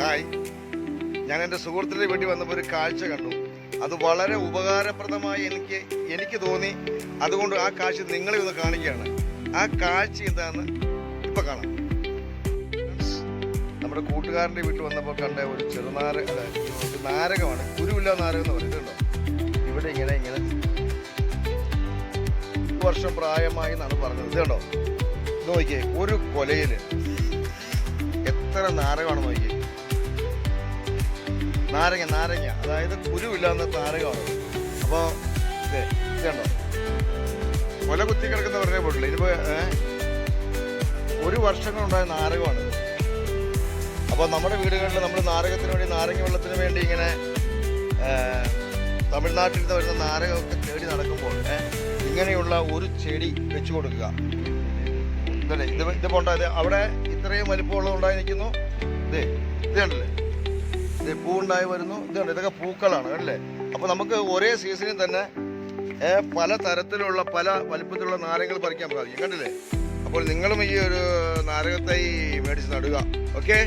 Hi. ഞാൻ എന്റെ സുഹൃത്തിന്റെ വീട്ടിൽ വന്നപ്പോൾ ഒരു കാഴ്ച കണ്ടു. അത് വളരെ ഉപകാരപ്രദമായി എനിക്ക് എനിക്ക് തോന്നി. അതുകൊണ്ട് ആ കാഴ്ച നിങ്ങളെ ഒന്ന് കാണിക്കുകയാണ്. ആ കാഴ്ച എന്താണെന്ന് ഇപ്പം കാണാം. നമ്മുടെ കൂട്ടുകാരന്റെ വീട്ടിൽ വന്നപ്പോൾ കണ്ട ഒരു ചെറുനാര നാരകമാണ്. കുരുവില്ല നാരകം എന്ന് പറഞ്ഞിട്ടുണ്ടോ ഇവിടെ ഇങ്ങനെ ഇങ്ങനെ വർഷം പ്രായമായി എന്നാണ് പറഞ്ഞത് ഇതുണ്ടോ നോക്കിയേ ഒരു കൊലയിൽ എത്ര നാരകമാണ് നോക്കിയേ. നാരങ്ങ നാരങ്ങ. അതായത് കുരുവില്ലാത്ത നാരകമാണ് അപ്പോൾ ഇത് ഇത് കണ്ടോ? കൊല കുത്തി കിടക്കുന്ന പറഞ്ഞേ പോട്ടില്ല ഇതിപ്പോ ഒരു വർഷം കൊണ്ടുണ്ടായ നാരകമാണ് അപ്പോൾ നമ്മുടെ വീടുകളിൽ നമ്മൾ നാരകത്തിന് വേണ്ടി നാരങ്ങ വെള്ളത്തിന് വേണ്ടി ഇങ്ങനെ തമിഴ്നാട്ടിൽ നിന്ന് വരുന്ന നാരകമൊക്കെ തേടി നടക്കുമ്പോൾ ഇങ്ങനെയുള്ള ഒരു ചെടി വെച്ചു കൊടുക്കുക. ഇതല്ലേ? ഇത് ഇത് ഉണ്ടായത് അവിടെ ഇത്രയും വലിപ്പമുള്ളത് ഉണ്ടായി നിൽക്കുന്നു ഇതേ ഇത് ഇത് പൂവുണ്ടായി വരുന്നു. ഇതുണ്ട് ഇതൊക്കെ പൂക്കളാണ് അല്ലേ? അപ്പോൾ നമുക്ക് ഒരേ സീസണിൽ തന്നെ പല തരത്തിലുള്ള പല വലിപ്പത്തിലുള്ള നാരങ്ങൾ പറിക്കാൻ സാധിക്കും. കണ്ടില്ലേ? അപ്പോൾ നിങ്ങളും ഈ ഒരു നാരകത്തൈ മേടിച്ച് നടുക. ഓക്കെ?